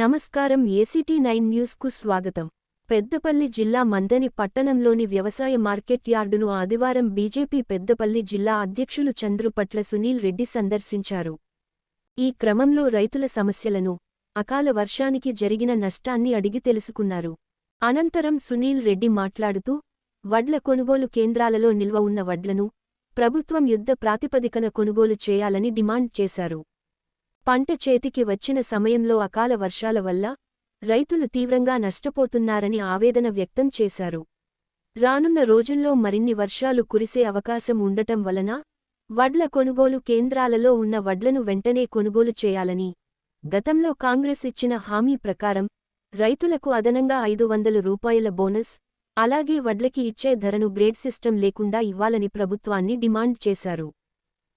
నమస్కారం ACT nine న్యూస్కు స్వాగతం. పెద్దపల్లి జిల్లా మందని పట్టణంలోని వ్యవసాయ మార్కెట్ యార్డును ఆదివారం బీజేపీ పెద్దపల్లి జిల్లా అధ్యక్షులు చంద్రుపట్ల సునీల్ రెడ్డి సందర్శించారు. ఈ క్రమంలో రైతుల సమస్యలను అకాల వర్షానికి జరిగిన నష్టాన్ని అడిగి తెలుసుకున్నారు. అనంతరం సునీల్ రెడ్డి మాట్లాడుతూ వడ్ల కొనుగోలు కేంద్రాలలో నిల్వ ఉన్న వడ్లను ప్రభుత్వం యుద్ధ ప్రాతిపదికన కొనుగోలు చేయాలని డిమాండ్ చేశారు. పంట చేతికి వచ్చిన సమయంలో అకాల వర్షాల వల్ల రైతులు తీవ్రంగా నష్టపోతున్నారని ఆవేదన వ్యక్తం చేశారు. రానున్న రోజుల్లో మరిన్ని వర్షాలు కురిసే అవకాశం ఉండటం వలన వడ్ల కొనుగోలు కేంద్రాలలో ఉన్న వడ్లను వెంటనే కొనుగోలు చేయాలని గతంలో కాంగ్రెస్ ఇచ్చిన హామీ ప్రకారం రైతులకు అదనంగా ఐదు వందల రూపాయల బోనస్ అలాగే వడ్లకి ఇచ్చే ధరను గ్రేడ్ సిస్టం లేకుండా ఇవ్వాలని ప్రభుత్వాన్ని డిమాండ్ చేశారు.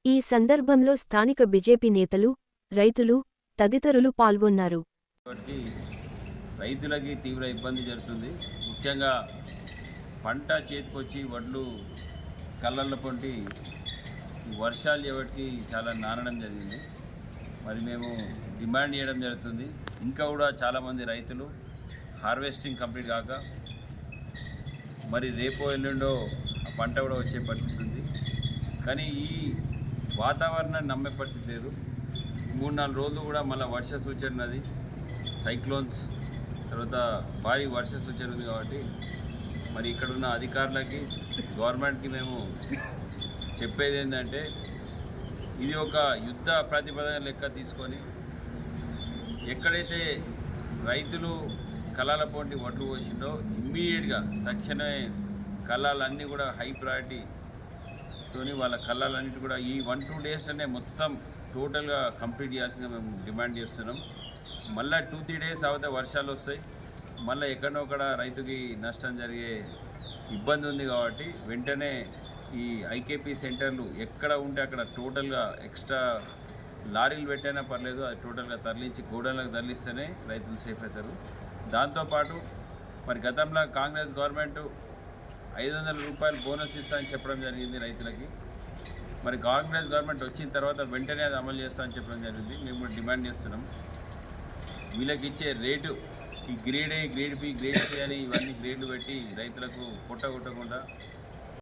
ఈ సందర్భంలో స్థానిక బీజేపీ నేతలు రైతులు తదితరులు పాల్గొన్నారు. కాబట్టి రైతులకి తీవ్ర ఇబ్బంది జరుగుతుంది. ముఖ్యంగా పంట చేతికొచ్చి వడ్లు కళ్ళల్లో పొంటి వర్షాలు ఎవరికి చాలా నానడం జరిగింది. మరి మేము డిమాండ్ చేయడం జరుగుతుంది. ఇంకా కూడా చాలామంది రైతులు హార్వెస్టింగ్ కంప్లీట్ కాక మరి రేపో ఎల్లుండో ఆ పంట కూడా వచ్చే పరిస్థితి ఉంది. కానీ ఈ వాతావరణాన్ని నమ్మే పరిస్థితి లేదు. మూడు నాలుగు రోజులు కూడా మళ్ళీ వర్ష సూచన ఉన్నది. సైక్లోన్స్ తర్వాత భారీ వర్ష సూచన ఉంది కాబట్టి మరి ఇక్కడున్న అధికారులకి గవర్నమెంట్కి మేము చెప్పేది ఏంటంటే ఇది ఒక యుద్ధ ప్రాతిపదన లెక్క తీసుకొని ఎక్కడైతే రైతులు కళాల పోటీ వడ్లు పోసిండో ఇమ్మీడియట్గా తక్షణమే కళాలన్నీ కూడా హై ప్రయారిటీ వాళ్ళ కళాలన్నిటి కూడా ఈ వన్ టూ డేస్లోనే మొత్తం టోటల్గా కంప్లీట్ చేయాల్సిందిగా మేము డిమాండ్ చేస్తున్నాం. మళ్ళీ టూ త్రీ డేస్ అవుతే వర్షాలు వస్తాయి. మళ్ళీ ఎక్కడోక్కడ రైతుకి నష్టం జరిగే ఇబ్బంది ఉంది కాబట్టి వెంటనే ఈ ఐకేపీ సెంటర్లు ఎక్కడ ఉంటే అక్కడ టోటల్గా ఎక్స్ట్రా లారీలు పెట్టైనా పర్లేదు అది టోటల్గా తరలించి గోడలకు తరలిస్తేనే రైతులు సేఫ్ అవుతారు. దాంతోపాటు మరి గతంలో కాంగ్రెస్ గవర్నమెంట్ ఐదు వందల రూపాయలు బోనస్ ఇస్తా అని చెప్పడం జరిగింది రైతులకి. మరి కాంగ్రెస్ గవర్నమెంట్ వచ్చిన తర్వాత వెంటనే అది అమలు చేస్తామని చెప్పడం జరిగింది. మేము కూడా డిమాండ్ చేస్తున్నాం. వీళ్ళకి ఇచ్చే రేటు ఈ grade A grade B grade C అని ఇవన్నీ గ్రేడ్లు పెట్టి రైతులకు పొట్ట కొట్టకుండా